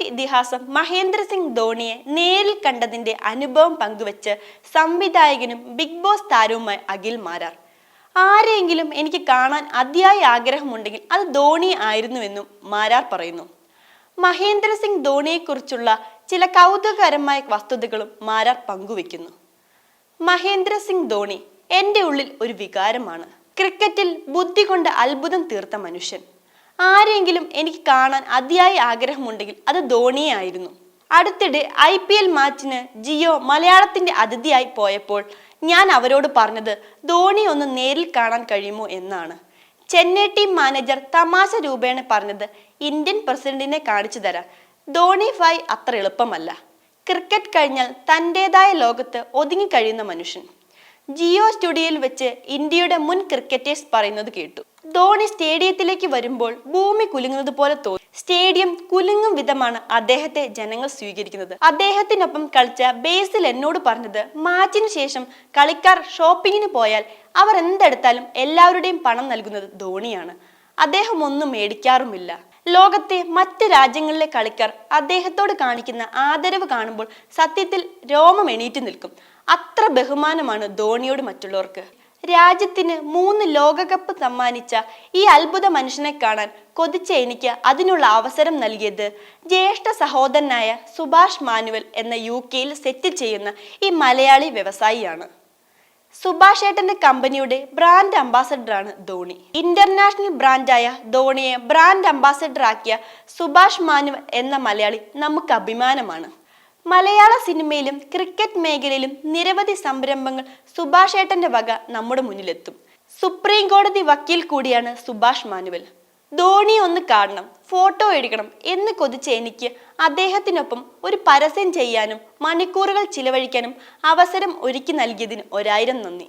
Cricket ഇതിഹാസം മഹേന്ദ്ര സിംഗ് ധോണിയെ നേരിൽ കണ്ടതിന്റെ അനുഭവം പങ്കുവച്ച് സംവിധായകനും ബിഗ് ബോസ് താരവുമായി അഖിൽ മാരാർ. ആരെയെങ്കിലും എനിക്ക് കാണാൻ അതിയായ ആഗ്രഹമുണ്ടെങ്കിൽ അത് ധോണി ആയിരുന്നുവെന്നും മാരാർ പറയുന്നു. മഹേന്ദ്ര സിംഗ് ധോണിയെക്കുറിച്ചുള്ള ചില കൗതുകകരമായ വസ്തുതകളും മാരാർ പങ്കുവെക്കുന്നു. മഹേന്ദ്ര സിംഗ് ധോണി എന്റെ ഉള്ളിൽ ഒരു വികാരമാണ്. ക്രിക്കറ്റിൽ ബുദ്ധി കൊണ്ട് അത്ഭുതം തീർത്ത മനുഷ്യൻ. ആരെങ്കിലും എനിക്ക് കാണാൻ അതിയായ ആഗ്രഹമുണ്ടെങ്കിൽ അത് ധോണിയെ ആയിരുന്നു. അടുത്തിടെ ഐ പി എൽ മാച്ചിന് ജിയോ മലയാളത്തിന്റെ അതിഥിയായി പോയപ്പോൾ ഞാൻ അവരോട് പറഞ്ഞത് ധോണി ഒന്ന് നേരിൽ കാണാൻ കഴിയുമോ എന്നാണ്. ചെന്നൈ ടീം മാനേജർ തമാശ രൂപേണ പറഞ്ഞത് ഇന്ത്യൻ പ്രസിഡന്റിനെ കാണിച്ചു തരാം. ധോണി ഫൈ അത്ര എളുപ്പമല്ല. ക്രിക്കറ്റ് കഴിഞ്ഞാൽ തന്റെതായ ലോകത്ത് ഒതുങ്ങിക്കഴിയുന്ന മനുഷ്യൻ. ജിയോ സ്റ്റുഡിയോയിൽ വെച്ച് ഇന്ത്യയുടെ മുൻ ക്രിക്കറ്റേഴ്സ് പറയുന്നത് കേട്ടു. ധോണി സ്റ്റേഡിയത്തിലേക്ക് വരുമ്പോൾ ഭൂമി കുലുങ്ങുന്നത് പോലെ തോന്നി. സ്റ്റേഡിയം കുലുങ്ങും വിധമാണ് അദ്ദേഹത്തെ ജനങ്ങൾ സ്വീകരിക്കുന്നത്. അദ്ദേഹത്തിനൊപ്പം കളിച്ച ബേസിൽ എന്നോട് പറഞ്ഞത് മാച്ചിന് ശേഷം കളിക്കാർ ഷോപ്പിങ്ങിന് പോയാൽ അവർ എന്തെടുത്താലും എല്ലാവരുടെയും പണം നൽകുന്നത് ധോണിയാണ്. അദ്ദേഹം ഒന്നും മേടിക്കാറുമില്ല. ലോകത്തെ മറ്റ് രാജ്യങ്ങളിലെ കളിക്കാർ അദ്ദേഹത്തോട് കാണിക്കുന്ന ആദരവ് കാണുമ്പോൾ സത്യത്തിൽ രോമം എണീറ്റ് നിൽക്കും. അത്ര ബഹുമാനമാണ് ധോണിയോട് മറ്റുള്ളവർക്ക്. രാജ്യത്തിന് മൂന്ന് ലോകകപ്പ് സമ്മാനിച്ച ഈ അത്ഭുത മനുഷ്യനെ കാണാൻ കൊതിച്ച എനിക്ക് അതിനുള്ള അവസരം നൽകിയത് ജ്യേഷ്ഠ സഹോദരനായ സുഭാഷ് മാനുവൽ എന്ന യു കെയിൽ സെറ്റിൽ ചെയ്യുന്ന ഈ മലയാളി വ്യവസായിയാണ്. സുഭാഷ് ഏട്ടന്റെ കമ്പനിയുടെ ബ്രാൻഡ് അംബാസഡറാണ് ധോണി. ഇന്റർനാഷണൽ ബ്രാൻഡായ ധോണിയെ ബ്രാൻഡ് അംബാസഡർ ആക്കിയ സുഭാഷ് മാനുവൽ എന്ന മലയാളി നമുക്ക് അഭിമാനമാണ്. മലയാള സിനിമയിലും ക്രിക്കറ്റ് മേഖലയിലും നിരവധി സംരംഭങ്ങൾ സുഭാഷ് ഏട്ടന്റെ വക നമ്മുടെ മുന്നിലെത്തും. സുപ്രീം കോടതി വക്കീൽ കൂടിയാണ് സുഭാഷ് മാനുവൽ. ധോണി ഒന്ന് കാണണം ഫോട്ടോ എടുക്കണം എന്ന് കൊതിച്ച എനിക്ക് അദ്ദേഹത്തിനൊപ്പം ഒരു പരസ്യം ചെയ്യാനും മണിക്കൂറുകൾ ചിലവഴിക്കാനും അവസരം ഒരുക്കി നൽകിയതിന് ഒരായിരം നന്ദി.